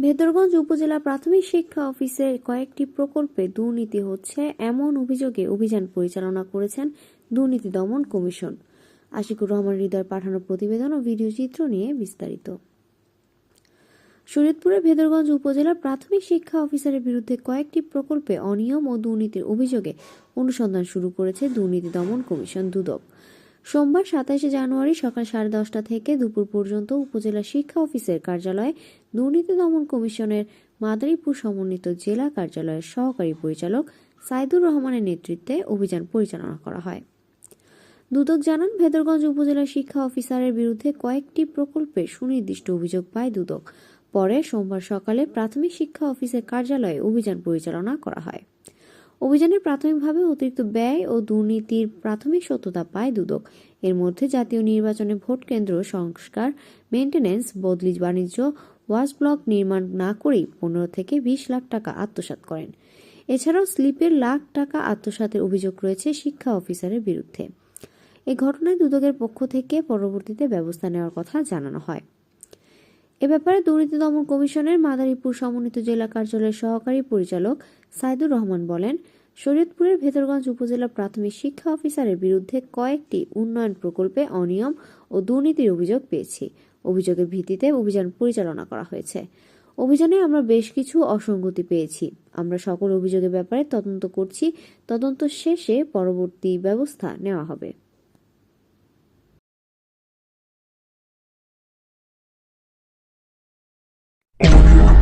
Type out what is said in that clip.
ভেদরগঞ্জ উপজেলা প্রাথমিক শিক্ষা অফিসের কয়েকটি প্রকল্পে দুর্নীতি হচ্ছে এমন অভিযোগে অভিযান পরিচালনা করেছেন দুর্নীতি দমন কমিশন। আশিকুর রহমান হৃদয় পাঠানো প্রতিবেদন ও ভিডিও চিত্র নিয়ে বিস্তারিত। শরীয়তপুরের ভেদরগঞ্জ উপজেলার প্রাথমিক শিক্ষা অফিসারের বিরুদ্ধে কয়েকটি প্রকল্পে অনিয়ম ও দুর্নীতির অভিযোগে অনুসন্ধান শুরু করেছে দুর্নীতি দমন কমিশন দুদক। সোমবার সাতাশে জানুয়ারি সকাল সাড়ে দশটা থেকে দুপুর পর্যন্ত উপজেলা শিক্ষা অফিসের কার্যালয়ে দুর্নীতি দমন কমিশনের মাদারীপুর সমন্বিত জেলা কার্যালয়ের সহকারী পরিচালক সাইদুর রহমানের নেতৃত্বে অভিযান পরিচালনা করা হয়। দুদক জানান, ভেদরগঞ্জ উপজেলা শিক্ষা অফিসারের বিরুদ্ধে কয়েকটি প্রকল্পে সুনির্দিষ্ট অভিযোগ পায় দুদক। পরে সোমবার সকালে প্রাথমিক শিক্ষা অফিসের কার্যালয়ে অভিযান পরিচালনা করা হয়। অভিযানের প্রাথমিকভাবে অতিরিক্ত ব্যয় ও দুর্নীতির প্রাথমিক সত্যতা পায় দুদক। এর মধ্যে জাতীয় নির্বাচনে ভোট কেন্দ্র সংস্কার, মেইনটেনেন্স বদলি বাণিজ্য, ওয়াশ ব্লক নির্মাণ না করেই পনেরো থেকে বিশ লাখ টাকা আত্মসাৎ করেন। এছাড়াও স্লিপের লাখ টাকা আত্মসাতের অভিযোগ রয়েছে শিক্ষা অফিসারের বিরুদ্ধে। এ ঘটনায় দুদকের পক্ষ থেকে পরবর্তীতে ব্যবস্থা নেওয়ার কথা জানানো হয়। এ ব্যাপারে দুর্নীতি দমন কমিশনের মাদারীপুর সমন্বিত জেলা কার্যালয়ের সহকারী পরিচালক সাইদুর রহমান বলেন, শরীয়তপুরের ভেতরগঞ্জ উপজেলা প্রাথমিক শিক্ষা অফিসারের বিরুদ্ধে কয়েকটি উন্নয়ন প্রকল্পে অনিয়ম ও দুর্নীতির অভিযোগ পেয়েছি। অভিযোগের ভিত্তিতে অভিযান পরিচালনা করা হয়েছে। অভিযানে আমরা বেশ কিছু অসঙ্গতি পেয়েছি। আমরা সকল অভিযোগের ব্যাপারে তদন্ত করছি। তদন্ত শেষে পরবর্তী ব্যবস্থা নেওয়া হবে। Audio